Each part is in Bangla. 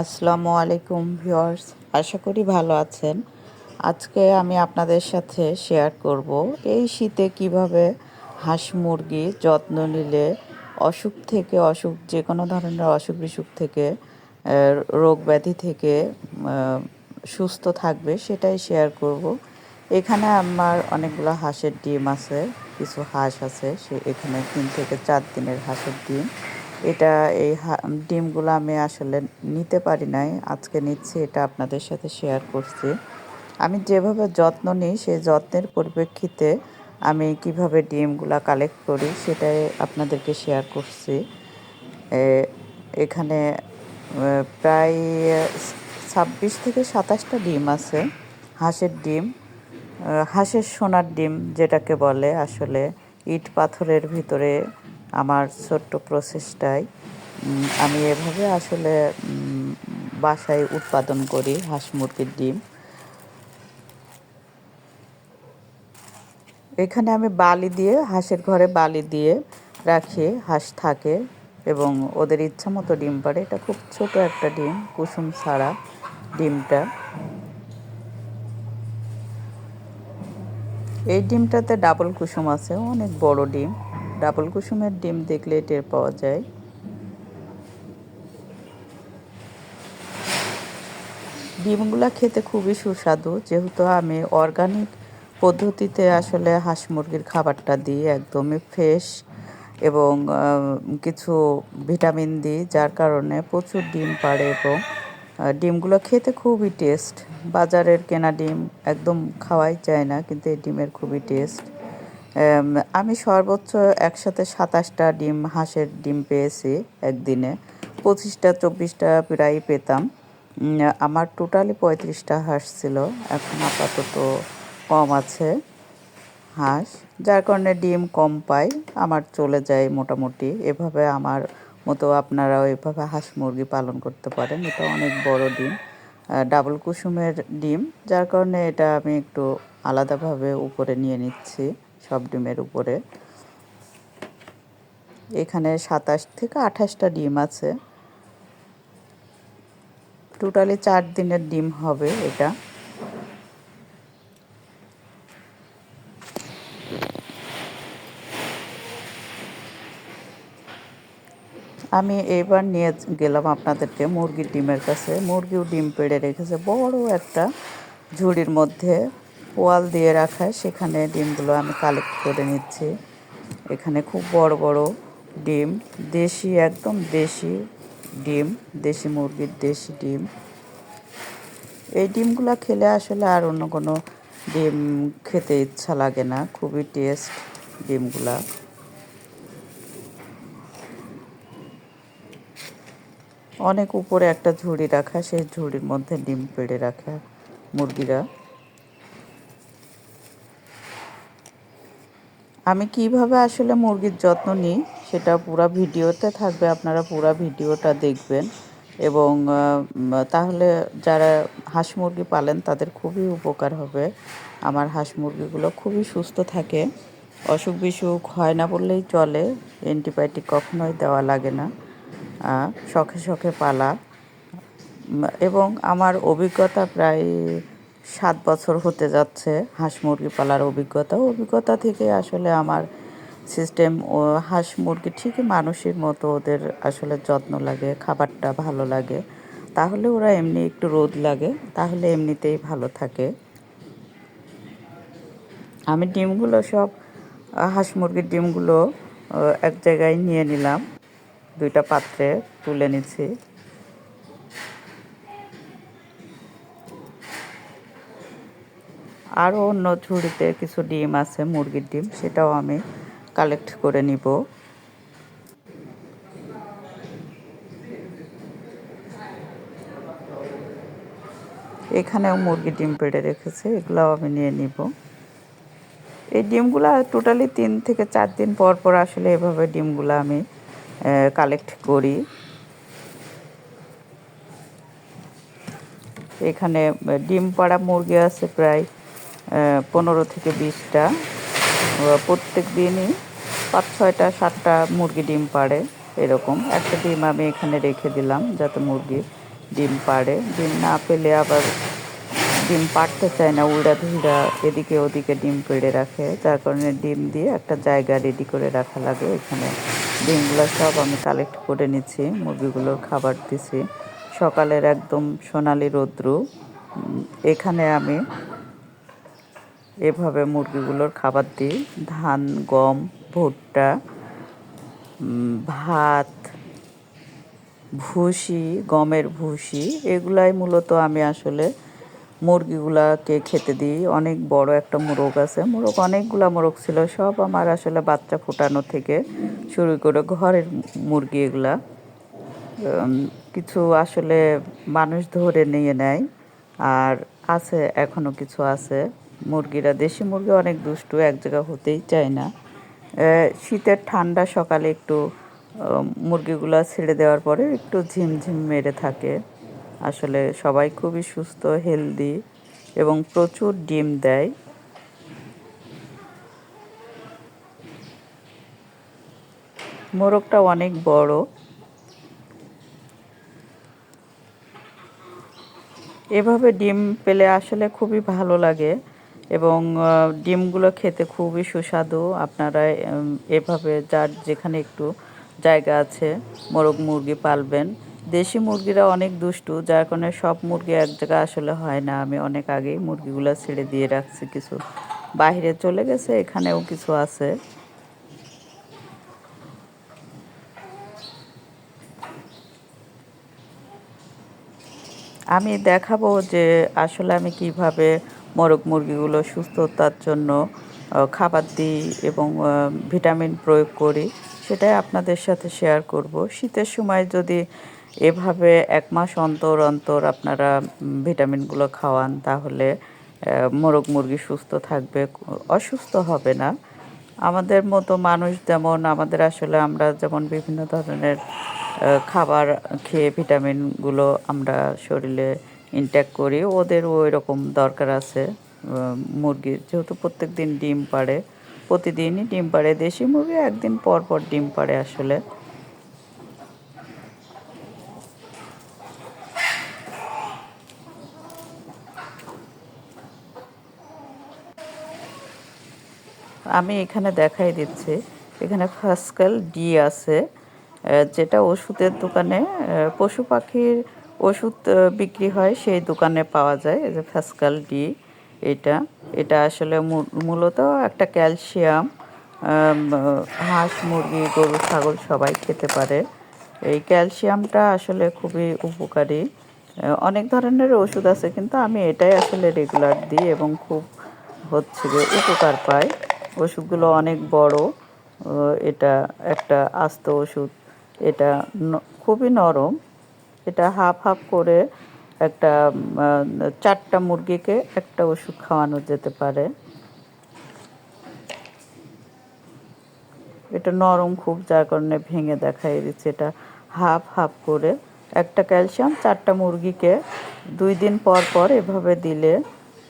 আসসালামু আলাইকুম ভিউয়ার্স, আশা করি ভালো আছেন। আজকে আমি আপনাদের সাথে শেয়ার করব এই শীতে কীভাবে হাঁস মুরগি যত্ন নিলে অসুখ থেকে অসুখ, যে কোনো ধরনের অসুখ বিসুখ থেকে রোগ ব্যাধি থেকে সুস্থ থাকবে সেটাই শেয়ার করব। এখানে আমার অনেকগুলো হাঁসের ডিম আছে, কিছু হাঁস আছে, সে এখানে তিন থেকে চার দিনের হাঁসের ডিম। এটা, এই ডিমগুলো আমি আসলে নিতে পারি নাই। আজকে নিচ্ছি, এটা আপনাদের সাথে শেয়ার করছি। আমি যেভাবে যত্ন নিই, সেই যত্নের পরিপ্রেক্ষিতে আমি কীভাবে ডিমগুলো কালেক্ট করি, সেটাই আপনাদেরকে শেয়ার করছি। এখানে প্রায় ছাব্বিশ থেকে সাতাশটা ডিম আছে। হাঁসের ডিম হাঁসের সোনার ডিম যেটাকে বলে, আসলে ইট পাথরের ভিতরে আমার ছোট্ট প্রসেসটাই আমি এভাবে আসলে বাসায় উৎপাদন করি হাঁস মুরগির ডিম। এখানে আমি বালি দিয়ে, হাঁসের ঘরে বালি দিয়ে রাখি, হাঁস থাকে এবং ওদের ইচ্ছা মতো ডিম পাড়ে। এটা খুব ছোট একটা ডিম, কুসুম ছাড়া ডিমটা। এই ডিমটাতে ডাবল কুসুম আছে, অনেক বড় ডিম। ডাবল কুসুমের ডিম দেখলে টের পাওয়া যায়। ডিমগুলা খেতে খুবই সুস্বাদু, যেহেতু আমি অর্গানিক পদ্ধতিতে আসলে হাঁস মুরগির খাবারটা দিই, একদমই ফ্রেশ এবং কিছু ভিটামিন দিই, যার কারণে প্রচুর ডিম পাড়ে এবং ডিমগুলো খেতে খুবই টেস্ট বাজারের কেনা ডিম একদম খাওয়াই যায় না, কিন্তু এই ডিমের খুবই টেস্ট আমি সর্বোচ্চ একসাথে সাতাশটা ডিম, হাঁসের ডিম পেয়েছি একদিনে। পঁচিশটা, চব্বিশটা প্রায় পেতাম। আমার টোটালি পঁয়ত্রিশটা হাঁস ছিল। এখন আপাতত কম আছে হাঁস। যার কারণে ডিম কম পাই, আমার চলে যায় মোটামুটি। এভাবে আমার মতো আপনারাও এভাবে হাঁস মুরগি পালন করতে পারেন। এটা অনেক বড় ডিম ডাবল কুসুমের ডিম। যার কারণে এটা আমি একটু আলাদাভাবে উপরে নিয়ে নিচ্ছি। সব ডিমের উপরে। এখানে সাতাশ থেকে আঠাশটা ডিম আছে। টোটালি চার দিনের ডিম হবে এটা। আমি এবার নিয়ে গেলাম আপনাদেরকে মুরগির ডিমের কাছে। মুরগিও ডিম পেড়ে রেখেছে। বড় একটা ঝুড়ির মধ্যে। পোয়াল দিয়ে রাখা, সেখানে ডিমগুলো আমি কালেক্ট করে নিচ্ছি। এখানে খুব বড় বড় ডিম, দেশি, একদম দেশি ডিম, দেশি মুরগির দেশি ডিম। এই ডিমগুলো খেলে আসলে আর অন্য কোনো ডিম খেতে ইচ্ছা লাগে না, খুবই টেস্ট ডিমগুলা। অনেক উপরে একটা ঝুড়ি রাখা, সেই ঝুড়ির মধ্যে ডিম পেড়ে রাখা মুরগিরা। আমি কীভাবে আসলে মুরগির যত্ন নিই সেটা পুরো ভিডিওতে থাকবে, আপনারা পুরো ভিডিওটা দেখবেন। এবং তাহলে যারা হাঁস মুরগি পালেন তাদের খুবই উপকার হবে। আমার হাঁস মুরগিগুলো খুবই সুস্থ থাকে। অসুখ বিসুখ হয় না বললেই চলে, অ্যান্টিবায়োটিক কখনোই দেওয়া লাগে না শখে শখে পালা। এবং আমার অভিজ্ঞতা প্রায় সাত বছর হতে যাচ্ছে হাঁস মুরগি পালার অভিজ্ঞতা। অভিজ্ঞতা থেকে আসলে আমার সিস্টেম ও হাঁস মুরগি ঠিকই মানুষের মতো ওদের আসলে যত্ন লাগে, খাবারটা ভালো লাগে। তাহলে ওরা এমনি একটু রোদ লাগে, তাহলে এমনিতেই ভালো থাকে। আমি ডিমগুলো সব, হাঁস মুরগির ডিমগুলো এক জায়গায় নিয়ে নিলাম। দুইটা পাত্রে তুলে নিচ্ছি। আরও অন্য ঝুড়িতে কিছু ডিম আছে, মুরগির ডিম, সেটাও আমি কালেক্ট করে নিব। এখানেও মুরগির ডিম পেড়ে রেখেছে, এগুলোও আমি নিয়ে নিব। এই ডিমগুলা টোটালি তিন থেকে চার দিন পর পর আসলে এভাবে ডিমগুলো আমি কালেক্ট করি। এখানে ডিম পাড়া মুরগি আছে প্রায় পনেরো থেকে বিশটা। প্রত্যেক দিনই পাঁচ ছয়টা, সাতটা মুরগি ডিম পাড়ে, এরকম। একটা ডিম আমি এখানে রেখে দিলাম যাতে মুরগি ডিম পাড়ে। ডিম না পেলে আবার ডিম পাড়তে চায় না, উল্টা ধুইরা এদিকে ওদিকে ডিম পেড়ে রাখে। যার কারণে ডিম দিয়ে একটা জায়গা রেডি করে রাখা লাগে। এখানে ডিমগুলো সব আমি কালেক্ট করে নিচ্ছি, মুরগিগুলোর খাবার দিছি সকালের একদম সোনালি রৌদ্রু। এখানে আমি এভাবে মুরগিগুলোর খাবার দিই। ধান, গম, ভুট্টা ভাত, ভুসি, গমের ভুসি, এগুলাই মূলত আমি আসলে মুরগিগুলাকে খেতে দিই। অনেক বড় একটা মোরগ আছে। মোরগ অনেকগুলা মোরগ ছিল, সব আমার আসলে বাচ্চা ফোটানো থেকে শুরু করে ঘরের মুরগি এগুলা। কিছু আসলে মানুষ ধরে নিয়ে নেয়। আর আছে, এখনও কিছু আছে। মুরগিরা, দেশি মুরগি অনেক দুষ্টু, এক জায়গা হতেই চায় না। শীতের ঠান্ডা সকালে একটু মুরগিগুলো ছেড়ে দেওয়ার পরে একটু ঝিমঝিম মেরে থাকে। আসলে সবাই খুবই সুস্থ, হেলদি এবং প্রচুর ডিম দেয়। মোরগটা অনেক বড়। এভাবে ডিম পেলে আসলে খুবই ভালো লাগে। এবং ডিমগুলো খেতে খুবই সুস্বাদু। আপনারা এভাবে যার যেখানে একটু জায়গা আছে, মোরগ মুরগি পালবেন। দেশি মুরগিরা অনেক দুষ্টু, যার কারণে সব মুরগি এক জায়গায় আসলে হয় না। আমি অনেক আগেই মুরগিগুলো ছেড়ে দিয়ে রাখছি কিছু। বাইরে চলে গেছে, এখানেও কিছু আছে। আমি দেখাবো যে আসলে আমি কীভাবে মোরগ মুরগিগুলো সুস্থতার জন্য খাবার দিই এবং ভিটামিন প্রয়োগ করি, সেটাই আপনাদের সাথে শেয়ার করব। শীতের সময় যদি এভাবে এক মাস অন্তর অন্তর আপনারা ভিটামিনগুলো খাওয়ান, তাহলে মোরগ মুরগি সুস্থ থাকবে, অসুস্থ হবে না। আমাদের মতো মানুষ যেমন, আমাদের আসলে আমরা যেমন বিভিন্ন ধরনের খাবার খেয়ে ভিটামিনগুলো আমরা শরীরে ইনটেক করি। ওদেরও ওই রকম দরকার আছে মুরগির। যেহেতু প্রত্যেক দিন ডিম পাড়ে, প্রতিদিনই ডিম পাড়ে। দেশি মুরগি একদিন পর পর ডিম পাড়ে আসলে। আমি এখানে দেখাই দিচ্ছি, এখানে ফাস্কাল ডি আছে যেটা ওষুধের দোকানে পশু পাখির ওষুধ বিক্রি হয়, সেই দোকানে পাওয়া যায়। এই যে ফাস্কাল ডি এটা। এটা আসলে মূলত একটা ক্যালসিয়াম হাঁস, মুরগি, গরু, ছাগল সবাই খেতে পারে। এই ক্যালসিয়ামটা আসলে খুবই উপকারী। অনেক ধরনের ওষুধ আছে, কিন্তু আমি এটাই আসলে রেগুলার দিই এবং খুব হচ্ছে যে উপকার পাই। ওষুধগুলো অনেক বড় এটা একটা আস্ত ওষুধ। এটা খুবই নরম। এটা হাফ হাফ করে একটা চারটা মুরগিকে একটা ওষুধ খাওয়ানো যেতে পারে। এটা নরম খুব, যার কারণে ভেঙে দেখাই দিচ্ছে এটা হাফ হাফ করে একটা ক্যালসিয়াম, চারটা মুরগিকে দুই দিন পর পর এভাবে দিলে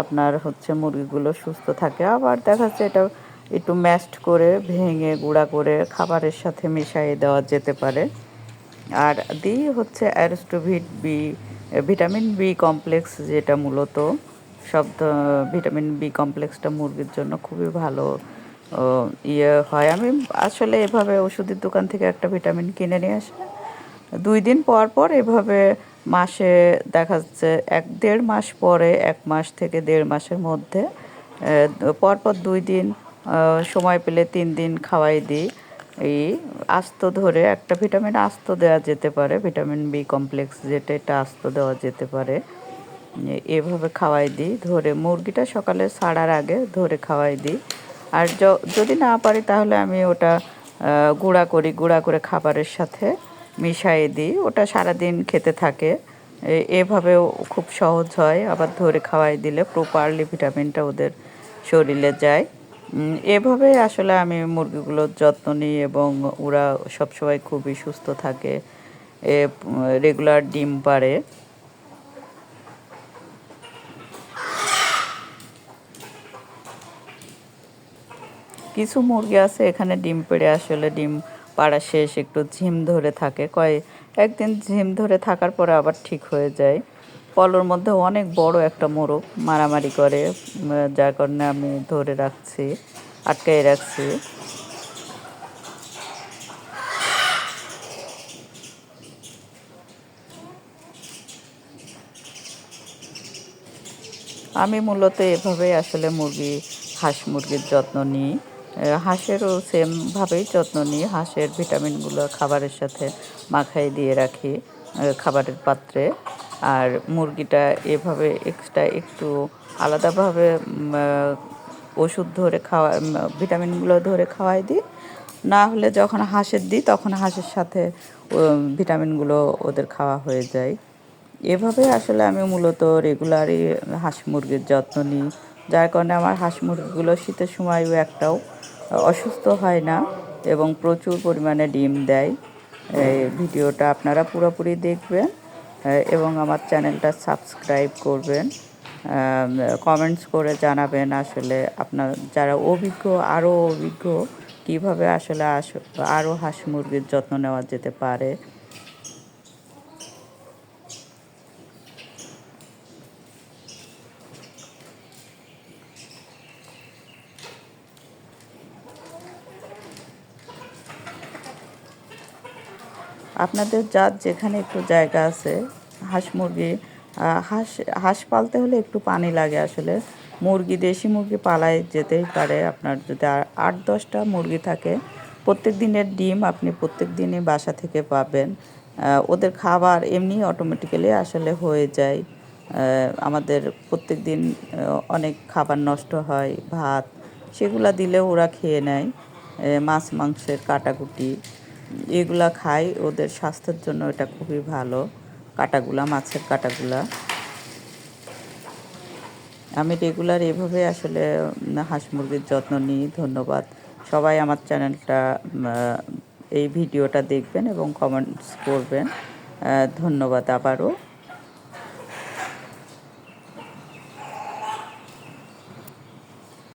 আপনার হচ্ছে মুরগিগুলো সুস্থ থাকে। আবার দেখা যাচ্ছে এটা একটু ম্যাশড করে ভেঙে গুঁড়া করে খাবারের সাথে মিশিয়ে দেওয়া যেতে পারে। আর দিই হচ্ছে অ্যারোস্টোভিট বি ভিটামিন বি কমপ্লেক্স যেটা মূলত সব ভিটামিন বি কমপ্লেক্সটা মুরগির জন্য খুবই ভালো ইয়ে হয়। আমি আসলে এভাবে ওষুধের দোকান থেকে একটা ভিটামিন কিনে নিয়ে আসি দুই দিন পর পর এভাবে মাসে দেখা যাচ্ছে এক দেড় মাস পরে, এক মাস থেকে দেড় মাসের মধ্যে পরপর দুই দিন সময় পেলে তিন দিন খাওয়াই দিই। এই আস্ত ধরে একটা ভিটামিন আস্ত দেওয়া যেতে পারে, ভিটামিন বি কমপ্লেক্স যেটা, এটা আস্ত দেওয়া যেতে পারে। এভাবে খাওয়াই দিই, ধরে মুরগিটা সকালে ছাড়ার আগে ধরে খাওয়াই দিই। আর যদি না পারি তাহলে আমি ওটা গুঁড়া করি, গুঁড়া করে খাবারের সাথে মিশিয়ে দিই। ওটা সারাদিন খেতে থাকে। এভাবেও খুব সহজ হয়। আবার ধরে খাওয়াই দিলে প্রপারলি ভিটামিনটা ওদের শরীরে যায়। এভাবে আসলে আমি মুরগিগুলোর যত্ন নিই এবং ওরা সবসময় খুবই সুস্থ থাকে। এ রেগুলার ডিম পাড়ে। কিছু মুরগি আছে, এখানে ডিম পেড়ে আসলে ডিম পাড়া শেষ, একটু ঝিম ধরে থাকে। কয়, একদিন ঝিম ধরে থাকার পরে আবার ঠিক হয়ে যায়। পলোর মধ্যে অনেক বড় একটা মোরগ মারামারি করে যার কারণে আমি ধরে রাখছি আটকাই রাখছি। আমি মূলত এভাবেই আসলে মুরগি, হাঁস মুরগির যত্ন নিই। হাঁসেরও সেমভাবেই যত্ন নিই। হাঁসের ভিটামিনগুলো খাবারের সাথে মাখাই দিয়ে রাখি খাবারের পাত্রে। আর মুরগিটা এভাবে এক্সট্রা একটু আলাদাভাবে ওষুধ ধরে খাওয়া ভিটামিনগুলো ধরে খাওয়াই দিই। না হলে যখন হাঁসের দিই, তখন হাঁসের সাথে ভিটামিনগুলো ওদের খাওয়া হয়ে যায়। এভাবে আসলে আমি মূলত রেগুলারই হাঁস মুরগির যত্ন নিই। যার কারণে আমার হাঁস মুরগিগুলো শীতের সময়ও একটাও অসুস্থ হয় না এবং প্রচুর পরিমাণে ডিম দেয়। এই ভিডিওটা আপনারা পুরোপুরি দেখবেন। এবং আমার চ্যানেলটা সাবস্ক্রাইব করবেন কমেন্টস করে জানাবেন আসলে আপনার, যারা অভিজ্ঞ আরও অভিজ্ঞ কীভাবে আসলে আস- আরও হাঁস মুরগির যত্ন নেওয়া যেতে পারে আপনাদের যার যেখানে একটু জায়গা আছে, হাঁস মুরগি হাঁস হাঁস পালতে হলে একটু পানি লাগে আসলে। মুরগি, দেশি মুরগি পালায় যেতেই পারে, আপনার যদি আট, দশটা মুরগি থাকে, প্রত্যেক দিনের ডিম আপনি প্রত্যেক দিনই বাসা থেকে পাবেন। ওদের খাবার এমনি অটোমেটিক্যালি আসলে হয়ে যায়। আমাদের প্রত্যেক দিন অনেক খাবার নষ্ট হয়, ভাত, সেগুলা দিলে ওরা খেয়ে নেয়। মাছ, মাংসের কাটাকুটি এগুলা খাই, ওদের স্বাস্থ্যের জন্য এটা খুবই ভালো। কাটাগুলা, মাছের কাটাগুলা। আমি রেগুলার এভাবে আসলে হাঁস মুরগির যত্ন নিই, ধন্যবাদ। সবাই আমার চ্যানেলটা এই ভিডিওটা দেখবেন এবং কমেন্টস করবেন। ধন্যবাদ আবারও।